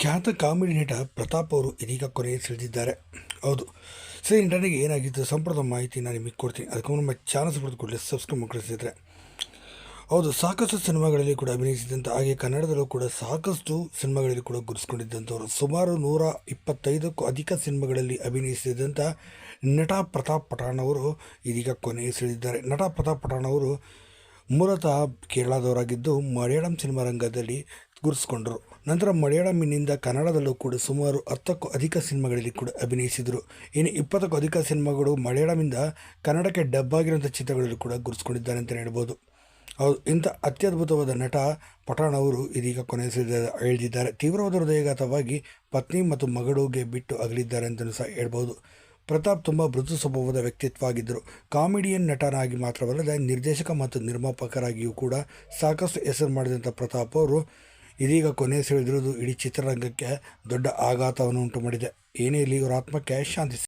ಖ್ಯಾತ ಕಾಮಿಡಿ ನಟ ಪ್ರತಾಪ್ ಅವರು ಇದೀಗ ಕೊನೆಯ ಸಿಳಿದಿದ್ದಾರೆ ಹೌದು. ಸರಿ ನನಗೆ ಏನಾಗಿತ್ತು? ಸಂಪೂರ್ಣ ಮಾಹಿತಿ ನಾನು ನಿಮಗೆ ಕೊಡ್ತೀನಿ. ಅದಕ್ಕೆ ನಮ್ಮ ಚಾನಲ್ಸ್ ಕೊಡಲಿ ಸಬ್ಸ್ಕ್ರೈಬ್ ಮಾಡ್ಕೊಳ್ತಿದ್ರೆ ಹೌದು, ಸಾಕಷ್ಟು ಸಿನಿಮಾಗಳಲ್ಲಿ ಕೂಡ ಅಭಿನಯಿಸಿದಂಥ ಹಾಗೆ ಕನ್ನಡದಲ್ಲೂ ಕೂಡ ಸಾಕಷ್ಟು ಸಿನಿಮಾಗಳಲ್ಲಿ ಕೂಡ ಗುರುಸ್ಕೊಂಡಿದ್ದಂಥವ್ರು ಸುಮಾರು ನೂರ ಇಪ್ಪತ್ತೈದಕ್ಕೂ ಅಧಿಕ ಸಿನಿಮಾಗಳಲ್ಲಿ ಅಭಿನಯಿಸಿದಂಥ ನಟ ಪ್ರತಾಪ್ ಪಠಾಣ್ ಅವರು ಇದೀಗ ಕೊನೆಯ ಸಿಳಿದಿದ್ದಾರೆ ನಟ ಪ್ರತಾಪ್ ಪಠಾಣ್ ಅವರು ಮೂಲತಃ ಕೇರಳದವರಾಗಿದ್ದು ಮಲಯಾಳಂ ಸಿನಿಮಾ ರಂಗದಲ್ಲಿ ಗುರುಸ್ಕೊಂಡರು ನಂತರ ಮಲಯಾಳಂನಿಂದ ಕನ್ನಡದಲ್ಲೂ ಕೂಡ ಸುಮಾರು ಹತ್ತಕ್ಕೂ ಅಧಿಕ ಸಿನಿಮಾಗಳಲ್ಲಿ ಕೂಡ ಅಭಿನಯಿಸಿದರು. ಇನ್ನು ಇಪ್ಪತ್ತಕ್ಕೂ ಅಧಿಕ ಸಿನಿಮಾಗಳು ಮಲಯಾಳಂನಿಂದ ಕನ್ನಡಕ್ಕೆ ಡಬ್ ಆಗಿರುವಂಥ ಚಿತ್ರಗಳಲ್ಲೂ ಕೂಡ ಗುರುಸ್ಕೊಂಡಿದ್ದಾರೆ ಅಂತಲೇ ಹೇಳ್ಬೋದು. ಹೌದು, ಇಂಥ ಅತ್ಯದ್ಭುತವಾದ ನಟ ಪಠಾಣ್ ಅವರು ಇದೀಗ ಕೊನೆಸಿದ ಎಳೆದಿದ್ದಾರೆ ತೀವ್ರವಾದ ಹೃದಯಘಾತವಾಗಿ ಪತ್ನಿ ಮತ್ತು ಮಗಳಿಗೆ ಬಿಟ್ಟು ಅಗಲಿದ್ದಾರೆ ಅಂತಲೂ ಸಹ ಹೇಳ್ಬೋದು. ಪ್ರತಾಪ್ ತುಂಬ ಮೃದು ಸ್ವಭಾವದ ವ್ಯಕ್ತಿತ್ವ ಆಗಿದ್ದರು ಕಾಮಿಡಿಯನ್ ನಟನಾಗಿ ಮಾತ್ರವಲ್ಲದೆ ನಿರ್ದೇಶಕ ಮತ್ತು ನಿರ್ಮಾಪಕರಾಗಿಯೂ ಕೂಡ ಸಾಕಷ್ಟು ಹೆಸರು ಮಾಡಿದಂಥ ಪ್ರತಾಪ್ ಅವರು ಇದೀಗ ಕೊನೆ ಸೆಳೆದಿರುವುದು ಇಡೀ ಚಿತ್ರರಂಗಕ್ಕೆ ದೊಡ್ಡ ಆಘಾತವನ್ನು ಉಂಟು ಮಾಡಿದೆ. ಏನೇ ಇಲ್ಲಿ ಇವರ ಆತ್ಮಕ್ಕೆ ಶಾಂತಿ